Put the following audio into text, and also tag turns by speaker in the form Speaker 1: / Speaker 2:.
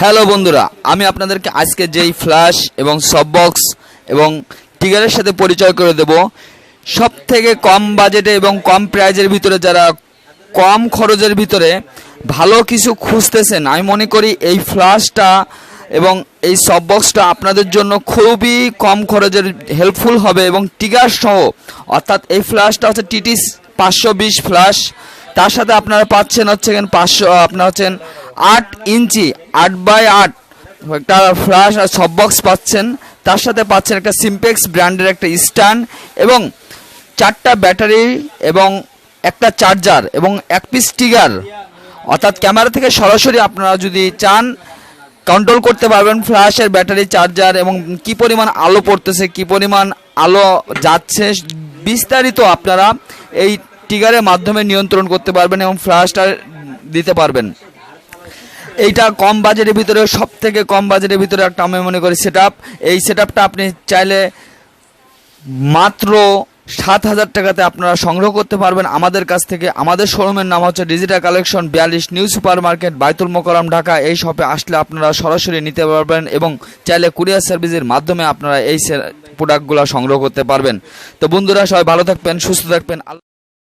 Speaker 1: Hello বন্ধুরা। আমি আপনাদেরকে আজকে যেই ফ্ল্যাশ এবং সব বক্স এবং টিগারের সাথে পরিচয় করে দেব সব থেকে কম বাজেটে এবং কম প্রাইজের ভিতরে যারা কম খরচের ভিতরে ভালো কিছু খুঁজতেছেন, আমি মনে করি এই ফ্ল্যাশটা এবং এই সব বক্সটা আপনাদের জন্য খুবই কম খরচের হেল্পফুল হবে এবং টিগার সহ, অর্থাৎ এই ফ্ল্যাশটা হচ্ছে টিটিস পাঁচশো বিশ ফ্ল্যাশ তার সাথে আপনারা পাচ্ছেন হচ্ছে পাঁচশো আপনার হচ্ছেন আট ইঞ্চি, আট বাই আট। একটা ফ্ল্যাশ আর সব বক্স পাচ্ছেন। তার সাথে পাচ্ছেন একটা সিম্পেক্স ব্র্যান্ডের একটা স্ট্যান্ড এবং চারটা ব্যাটারি এবং একটা চার্জার এবং এক পিস টিগার অর্থাৎ ক্যামেরা থেকে সরাসরি আপনারা যদি চান কন্ট্রোল করতে পারবেন ফ্ল্যাশের ব্যাটারি চার্জার এবং কি পরিমাণ আলো পড়তেছে, কি পরিমাণ আলো যাচ্ছে। বিস্তারিত আপনারা এই টিগারের মাধ্যমে নিয়ন্ত্রণ করতে পারবেন এবং ফ্ল্যাশটা দিতে পারবেন। এইটা কম বাজেটের ভিতরে সব থেকে কম বাজেটের ভিতরে একটা আমি মনে করি সেট এই সেট আপনি চাইলে মাত্র সাত হাজার টাকাতে আপনারা সংগ্রহ করতে পারবেন। আমাদের কাছ থেকে, আমাদের শোরুমের নাম হচ্ছে ডিজিটাল কালেকশন বিয়াল্লিশ new super market Baitul Mukarram Dhaka. এই শপে আসলে আপনারা সরাসরি নিতে পারবেন এবং চাইলে কুরিয়ার সার্ভিসের মাধ্যমে আপনারা এই প্রোডাক্টগুলো সংগ্রহ করতে পারবেন। তো বন্ধুরা, সবাই ভালো থাকবেন, সুস্থ থাকবেন।